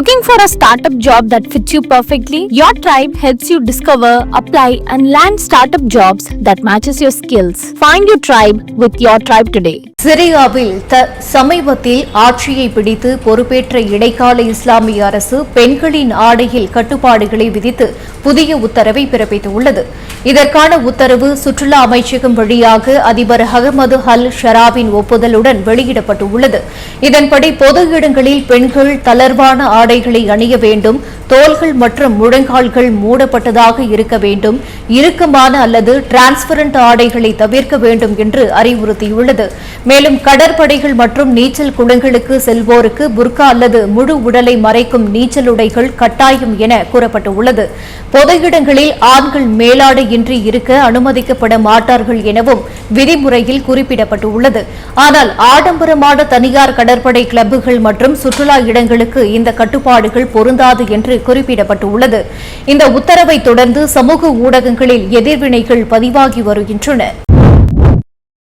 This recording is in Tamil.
Looking for a startup job that fits you perfectly? Your tribe helps you discover, apply, and land startup jobs that matches your skills. Find your tribe with your tribe today. சிரியாவில் த சமீபத்தில் ஆட்சியை பிடித்து பொறுப்பேற்ற இடைக்கால இஸ்லாமிய அரசு பெண்களின் ஆடையில் கட்டுப்பாடுகளை விதித்து புதிய உத்தரவை பிறப்பித்துள்ளது. இதற்கான உத்தரவு சுற்றுலா அமைச்சகம் வழியாக அதிபர் அகமது அல் ஷராவின் ஒப்புதலுடன் வெளியிடப்பட்டுள்ளது. இதன்படி பொது இடங்களில் பெண்கள் தளர்வான ஆடைகளை அணிய வேண்டும் தோள்கள் மற்றும் முழங்கால்கள் மூடப்பட்டதாக இருக்க வேண்டும். இறுக்கமான அல்லது டிரான்ஸ்பரண்ட் ஆடைகளை தவிர்க்க வேண்டும் என்று அறிவுறுத்தியுள்ளது. மேலும் கடற்படைகள் மற்றும் நீச்சல் குளங்களுக்கு செல்வோருக்கு புர்கா அல்லது முழு உடலை மறைக்கும் நீச்சல் உடைகள் கட்டாயம் என கூறப்பட்டுள்ளது. பொது இடங்களில் ஆண்கள் மேலாடையின்றி இருக்க அனுமதிக்கப்பட மாட்டார்கள் எனவும் விதிமுறையில் குறிப்பிடப்பட்டுள்ளது. ஆனால் ஆடம்பரமான தனியார் கடற்படை கிளப்புகள் மற்றும் சுற்றுலா இடங்களுக்கு இந்த கட்டுப்பாடுகள் பொருந்தாது என்று குறிப்பிடப்பட்டுள்ளது. இந்த உத்தரவை தொடர்ந்து சமூக ஊடகங்களில் எதிர்வினைகள் பதிவாகி வருகின்றன.